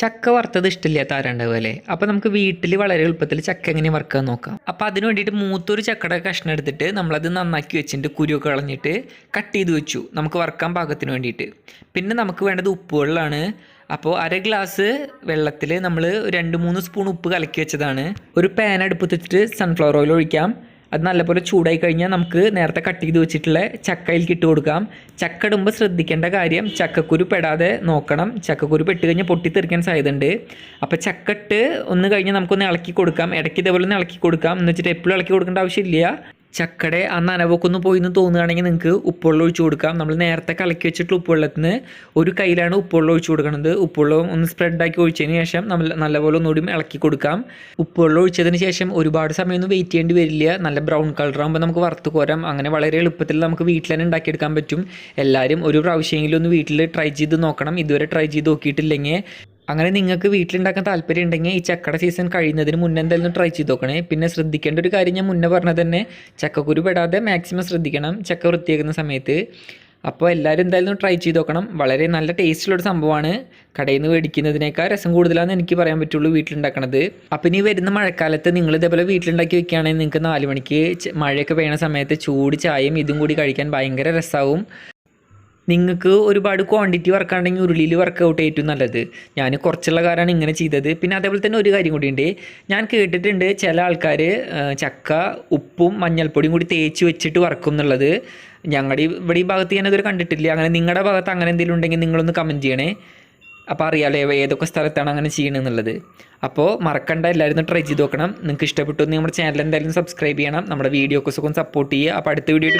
ചക്ക വറുത്തത് ഇഷ്ടമില്ലാത്ത ആരാണ്ട് പോലെ. അപ്പോൾ നമുക്ക് വീട്ടിൽ വളരെ എളുപ്പത്തിൽ ചക്ക എങ്ങനെ വറുക്കാൻ നോക്കാം. അപ്പോൾ അതിന് വേണ്ടിയിട്ട് മൂത്തൊരു ചക്കയുടെ കഷ്ണം എടുത്തിട്ട് നമ്മളത് നന്നാക്കി വെച്ചിട്ട് കുരുവൊക്കെ കളഞ്ഞിട്ട് കട്ട് ചെയ്ത് വെച്ചു. നമുക്ക് വറുക്കാൻ പാകത്തിന് വേണ്ടിയിട്ട്. പിന്നെ നമുക്ക് വേണ്ടത് ഉപ്പുവെള്ളമാണ്. അപ്പോൾ അര ഗ്ലാസ് വെള്ളത്തിൽ നമ്മൾ രണ്ട് മൂന്ന് സ്പൂൺ ഉപ്പ് കലക്കി വെച്ചതാണ്. ഒരു പാൻ അടുപ്പത്തിട്ട് സൺഫ്ലവർ ഓയിൽ ഒഴിക്കാം. അത് നല്ലപോലെ ചൂടായി കഴിഞ്ഞാൽ നമുക്ക് നേരത്തെ കട്ട് ചെയ്ത് വെച്ചിട്ടുള്ള ചക്കയിൽ ഇട്ട് കൊടുക്കാം. ചക്ക ഇടുമ്പോൾ ശ്രദ്ധിക്കേണ്ട കാര്യം ചക്കക്കുരു പെടാതെ നോക്കണം. ചക്കക്കുരു പെട്ട് കഴിഞ്ഞാൽ പൊട്ടിത്തെറിക്കാൻ സാധ്യതയുണ്ട്. അപ്പോൾ ചക്കട്ട് ഒന്ന് കഴിഞ്ഞാൽ നമുക്കൊന്ന് ഇളക്കി കൊടുക്കാം. ഇടയ്ക്ക് ഇതേപോലെ ഒന്ന് ഇളക്കി കൊടുക്കാം. എന്ന് വെച്ചിട്ട് എപ്പോഴും ഇളക്കി കൊടുക്കേണ്ട ആവശ്യമില്ല. ചക്കയുടെ ആ നനവൊക്കെ ഒന്ന് പോയി എന്ന് തോന്നുകയാണെങ്കിൽ നിങ്ങൾക്ക് ഉപ്പുവെള്ളം ഒഴിച്ചു കൊടുക്കാം. നമ്മൾ നേരത്തെ കലക്കി വെച്ചിട്ടുള്ള ഉപ്പുവെള്ളത്തിന് ഒരു കയ്യിലാണ് ഉപ്പുവെള്ളം ഒഴിച്ചു കൊടുക്കുന്നത്. ഉപ്പുവെള്ളം ഒന്ന് സ്പ്രെഡാക്കി ഒഴിച്ചതിന് ശേഷം നമ്മൾ നല്ലപോലെ ഒന്നുകൂടി ഇളക്കി കൊടുക്കാം. ഉപ്പുവെള്ളം ഒഴിച്ചതിന് ശേഷം ഒരുപാട് സമയമൊന്നും വെയിറ്റ് ചെയ്യേണ്ടി വരില്ല. നല്ല ബ്രൗൺ കളർ ആകുമ്പോൾ നമുക്ക് വറുത്ത് കോരാം. അങ്ങനെ വളരെ എളുപ്പത്തിൽ നമുക്ക് വീട്ടിൽ തന്നെ ഉണ്ടാക്കിയെടുക്കാൻ പറ്റും. എല്ലാവരും ഒരു പ്രാവശ്യമെങ്കിലും ഒന്ന് വീട്ടിൽ ട്രൈ ചെയ്ത് നോക്കണം. ഇതുവരെ ട്രൈ ചെയ്ത് നോക്കിയിട്ടില്ലെങ്കിൽ അങ്ങനെ നിങ്ങൾക്ക് വീട്ടിലുണ്ടാക്കാൻ താല്പര്യം ഉണ്ടെങ്കിൽ ഈ ചക്കയുടെ സീസൺ കഴിയുന്നതിന് മുന്നേ എന്തായാലും ട്രൈ ചെയ്ത് നോക്കണേ പിന്നെ ശ്രദ്ധിക്കേണ്ട ഒരു കാര്യം ഞാൻ മുന്നേ പറഞ്ഞത് തന്നെ ചക്കക്കുരു പെടാതെ മാക്സിമം ശ്രദ്ധിക്കണം ചക്ക വൃത്തിയാക്കുന്ന സമയത്ത്. അപ്പോൾ എല്ലാവരും എന്തായാലും ട്രൈ ചെയ്ത് നോക്കണം വളരെ നല്ല ടേസ്റ്റുള്ളൊരു സംഭവമാണ്. കടയിൽ നിന്ന് മേടിക്കുന്നതിനേക്കാൾ രസം കൂടുതലാണെന്ന് എനിക്ക് പറയാൻ പറ്റുള്ളൂ വീട്ടിലുണ്ടാക്കണത്. അപ്പോൾ ഇനി വരുന്ന മഴക്കാലത്ത് നിങ്ങൾ ഇതേപോലെ വീട്ടിലുണ്ടാക്കി വെക്കുകയാണെങ്കിൽ നിങ്ങൾക്ക് നാല് മണിക്ക് മഴയൊക്കെ പെയ്യണ സമയത്ത് ചൂട് ചായയും ഇതും കൂടി കഴിക്കാൻ ഭയങ്കര രസമാവും നിങ്ങൾക്ക് ഒരുപാട് ക്വാണ്ടിറ്റി വർക്കാണെങ്കിൽ ഉരുളിയിൽ വർക്കൗട്ട് ഏറ്റവും നല്ലത്. ഞാൻ കുറച്ചുള്ള കാരണമാണ് ഇങ്ങനെ ചെയ്തത്. പിന്നെ അതേപോലെ തന്നെ ഒരു കാര്യം കൂടി ഉണ്ട്. ഞാൻ കേട്ടിട്ടുണ്ട് ചില ആൾക്കാർ ചക്ക ഉപ്പും മഞ്ഞൾപ്പൊടിയും കൂടി തേച്ച് വെച്ചിട്ട് വർക്കും എന്നുള്ളത്. ഞങ്ങളുടെ ഇവിടെ ഈ ഭാഗത്ത് ഞാൻ കണ്ടിട്ടില്ല. അങ്ങനെ നിങ്ങളുടെ ഭാഗത്ത് അങ്ങനെ എന്തെങ്കിലും ഉണ്ടെങ്കിൽ നിങ്ങളൊന്ന് കമന്റ് ചെയ്യണേ. അപ്പോൾ അറിയാലോ ഏതൊക്കെ സ്ഥലത്താണ് അങ്ങനെ ചെയ്യണമെന്നുള്ളത് അപ്പോൾ മറക്കണ്ട എല്ലാവരും ട്രൈ ചെയ്ത് നോക്കണം. നിങ്ങൾക്ക് ഇഷ്ടപ്പെട്ടു നമ്മുടെ ചാനൽ എന്തായാലും സബ്സ്ക്രൈബ് ചെയ്യണം. നമ്മുടെ വീഡിയോക്കൊക്കെ സപ്പോർട്ട് ചെയ്യുക. അപ്പോൾ അടുത്ത വീഡിയോ